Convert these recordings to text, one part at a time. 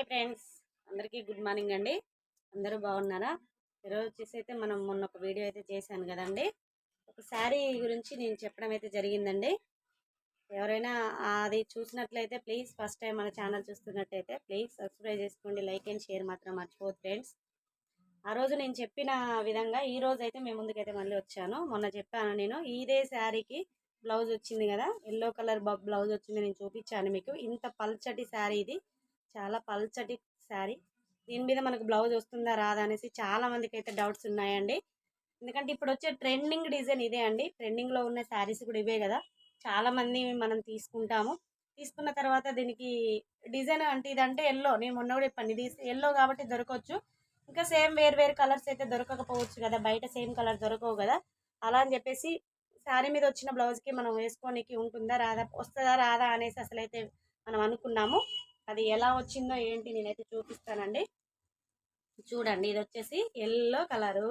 Hi friends. అందరికీ good morning అండి. అందరూ బాగున్నారా? ఈరోజు వచ్చేసి అయితే మనం మొన్న ఒక వీడియో అయితే చేశాను కదండి. ఒక శారీ గురించి నేను చెప్పడం అయితే జరిగిందండి. ఎవరైనా అది చూసినట్లయితే ప్లీజ్ ఫస్ట్ టైం మన ఛానల్ చూస్తున్నట్టయితే ప్లీజ్ సబ్స్క్రైబ్ చేసుకోండి. లైక్ అండ్ షేర్ మాత్రం మర్చిపోదు ఫ్రెండ్స్. ఆ రోజు నేను చెప్పిన విధంగా ఈ రోజు అయితే మేము ముందుకైతే మళ్ళీ వచ్చాను. మొన్న చెప్పాను నేను ఇదే శారీకి బ్లౌజ్ వచ్చింది కదా ఎల్లో కలర్ బ్లౌజ్ వచ్చింది నేను చూపించాను మీకు. ఇంత పల్చటి శారీ ఇది. చాలా పల్చటి శారీ. దీని మీద మనకు బ్లౌజ్ వస్తుందా రాదా అనేసి చాలా మందికి అయితే డౌట్స్ ఉన్నాయండి. ఎందుకంటే ఇప్పుడు వచ్చే ట్రెండింగ్ డిజైన్ ఇదే అండి. ట్రెండింగ్లో ఉన్న శారీస్ కూడా ఇవే కదా. చాలా మంది మనం తీసుకుంటాము. తీసుకున్న తర్వాత దీనికి డిజైన్ అంటే ఇదంటే ఎల్లో నేను మొన్న కూడా చెప్పండి ఇది ఎల్లో కాబట్టి దొరకవచ్చు. ఇంకా సేమ్ వేరు వేరు కలర్స్ అయితే దొరకకపోవచ్చు కదా. బయట సేమ్ కలర్ దొరకవు కదా. అలా అని చెప్పేసి శారీ మీద వచ్చిన బ్లౌజ్కి మనం వేసుకోనికి ఉంటుందా రాదా వస్తుందా రాదా అనేసి అసలు అయితే మనం అనుకున్నాము. అది ఎలా వచ్చిందో ఏంటి నేనైతే చూపిస్తానండి. చూడండి ఇది వచ్చేసి ఎల్లో కలరు.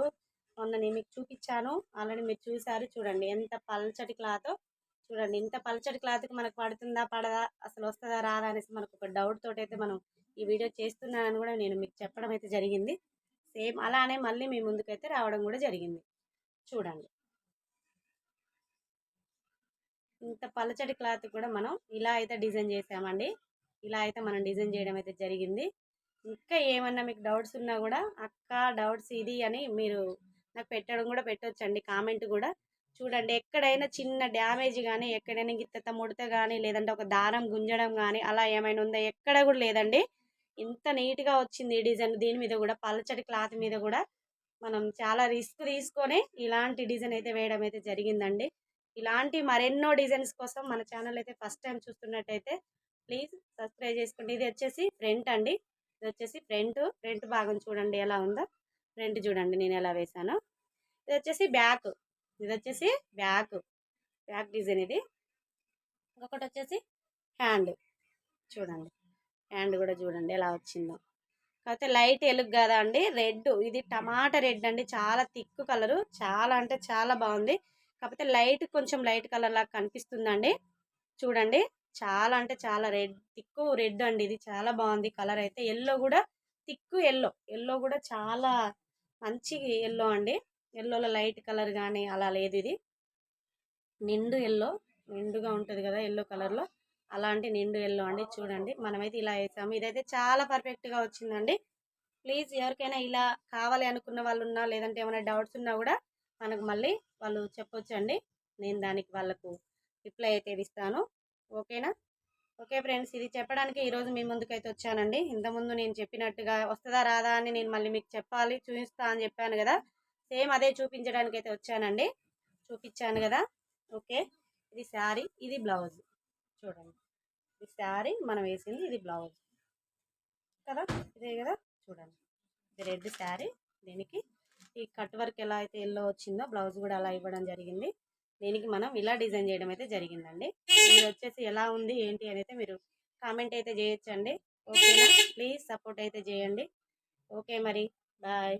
మొన్న నేను మీకు చూపించాను. ఆల్రెడీ మీరు చూసారు చూడండి ఎంత పల్చటి క్లాత్. చూడండి ఇంత పల్చటి క్లాత్కి మనకు పడుతుందా పడదా అసలు వస్తుందా రాదా అనేసి మనకు ఒక డౌట్ తోటి అయితే మనం ఈ వీడియో చేస్తున్నానని కూడా నేను మీకు చెప్పడం అయితే జరిగింది. సేమ్ అలానే మళ్ళీ మీ ముందుకైతే రావడం కూడా జరిగింది. చూడండి. ఇంత పలచటి క్లాత్ కూడా మనం ఇలా అయితే డిజైన్ చేసామండి. ఇలా అయితే మనం డిజైన్ చేయడం అయితే జరిగింది. ఇంకా ఏమన్నా మీకు డౌట్స్ ఉన్నా కూడా అక్క డౌట్స్ ఇది అని మీరు నాకు పెట్టడం కూడా పెట్టొచ్చండి కామెంట్ కూడా. చూడండి ఎక్కడైనా చిన్న డ్యామేజ్ కానీ ఎక్కడైనా గిత్త ముడత కానీ లేదంటే ఒక దారం గుంజడం కానీ అలా ఏమైనా ఉందా? ఎక్కడ కూడా లేదండి. ఇంత నీట్గా వచ్చింది ఈ డిజైన్. దీని మీద కూడా పలచటి క్లాత్ మీద కూడా మనం చాలా రిస్క్ తీసుకొని ఇలాంటి డిజైన్ అయితే వేయడం అయితే జరిగిందండి. ఇలాంటి మరెన్నో డిజైన్స్ కోసం మన ఛానల్ అయితే ఫస్ట్ టైం చూస్తున్నట్టయితే ప్లీజ్ సబ్స్క్రైబ్ చేసుకోండి. ఇది వచ్చేసి ఫ్రంట్ అండి. ఇది వచ్చేసి ఫ్రంట్. ఫ్రంట్ భాగం చూడండి ఎలా ఉందో. ఫ్రంట్ చూడండి నేను ఎలా వేసాను ఇది వచ్చేసి బ్యాక్. ఇది వచ్చేసి బ్యాక్. బ్యాక్ డిజైన్ ఇది. ఇంకొకటి వచ్చేసి హ్యాండ్. చూడండి. హ్యాండ్ కూడా చూడండి ఎలా వచ్చిందో. కాకపోతే లైట్ ఎలుగు కదా అండి. రెడ్. ఇది టమాటా రెడ్ అండి. చాలా థిక్ కలరు. చాలా అంటే చాలా బాగుంది. కాకపోతే లైట్ కొంచెం లైట్ కలర్ లాగా కనిపిస్తుందండి. చూడండి. చాలా అంటే చాలా రెడ్ థిక్కు రెడ్ అండి ఇది. చాలా బాగుంది కలర్ అయితే. ఎల్లో కూడా థిక్ ఎల్లో. ఎల్లో కూడా చాలా మంచి ఎల్లో అండి. ఎల్లోలో లైట్ కలర్ కానీ అలా లేదు ఇది. నిండు ఎల్లో. నిండుగా ఉంటుంది కదా ఎల్లో కలర్లో. అలాంటి నిండు ఎల్లో అండి. చూడండి. మనమైతే ఇలా వేసాము. ఇదైతే చాలా పర్ఫెక్ట్గా వచ్చిందండి. ప్లీజ్ ఎవరికైనా ఇలా కావాలి అనుకున్న వాళ్ళు ఉన్నా లేదంటే ఏమైనా డౌట్స్ ఉన్నా కూడా మనకు మళ్ళీ వాళ్ళు చెప్పొచ్చండి. నేను దానికి వాళ్ళకు రిప్లై అయితే ఇస్తాను. ఓకేనా? ఓకే ఫ్రెండ్స్ ఇది చెప్పడానికి ఈరోజు మీ ముందుకైతే వచ్చానండి. ఇంతకుముందు నేను చెప్పినట్టుగా వస్తుందా రాదా అని నేను మళ్ళీ మీకు చెప్పాలి చూపిస్తా అని చెప్పాను కదా. సేమ్ అదే చూపించడానికి అయితే వచ్చానండి. చూపించాను కదా. ఓకే ఇది శారీ ఇది బ్లౌజ్. చూడండి. ఇది శారీ మనం వేసింది ఇది బ్లౌజ్. కదా? ఇదే కదా? చూడండి. ఇది రెడ్ శారీ. దీనికి ఈ కట్ వర్క్ ఎలా అయితే ఎల్లో వచ్చిందో బ్లౌజ్ కూడా అలా ఇవ్వడం జరిగింది. దీనికి మనం ఇలా డిజైన్ చేయడం అయితే జరిగిందండి. ఇది వచ్చేసి ఎలా ఉంది ఏంటి అని అయితే మీరు కామెంట్ అయితే చేయొచ్చండి. ఓకేనా? ప్లీజ్ సపోర్ట్ అయితే చేయండి. ఓకే మరి. బాయ్.